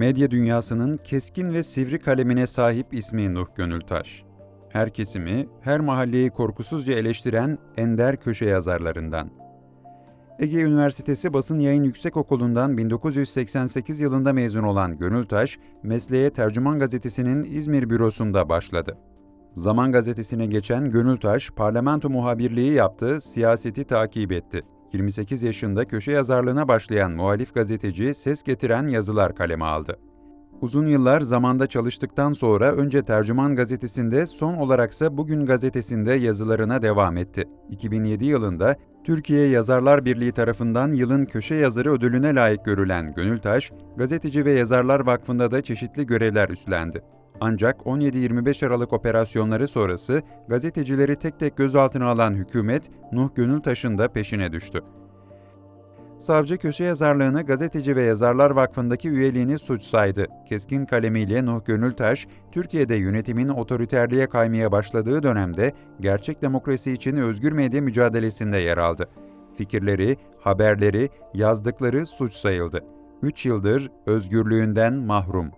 Medya dünyasının keskin ve sivri kalemine sahip ismi Nuh Gönültaş. Her kesimi, her mahalleyi korkusuzca eleştiren ender köşe yazarlarından. Ege Üniversitesi Basın Yayın Yüksekokulu'ndan 1988 yılında mezun olan Gönültaş, mesleğe Tercüman Gazetesi'nin İzmir bürosunda başladı. Zaman Gazetesi'ne geçen Gönültaş, parlamento muhabirliği yaptı, siyaseti takip etti. 28 yaşında köşe yazarlığına başlayan muhalif gazeteci ses getiren yazılar kaleme aldı. Uzun yıllar zamanda çalıştıktan sonra önce Tercüman Gazetesi'nde son olaraksa Bugün Gazetesi'nde yazılarına devam etti. 2007 yılında Türkiye Yazarlar Birliği tarafından yılın köşe yazarı ödülüne layık görülen Gönültaş, Gazeteci ve Yazarlar Vakfı'nda da çeşitli görevler üstlendi. Ancak 17-25 Aralık operasyonları sonrası gazetecileri tek tek gözaltına alan hükümet Nuh Gönültaş'ın da peşine düştü. Savcı köşe yazarlığını Gazeteci ve Yazarlar Vakfı'ndaki üyeliğini suç saydı. Keskin kalemiyle Nuh Gönültaş, Türkiye'de yönetimin otoriterliğe kaymaya başladığı dönemde gerçek demokrasi için özgür medya mücadelesinde yer aldı. Fikirleri, haberleri, yazdıkları suç sayıldı. 3 yıldır özgürlüğünden mahrum.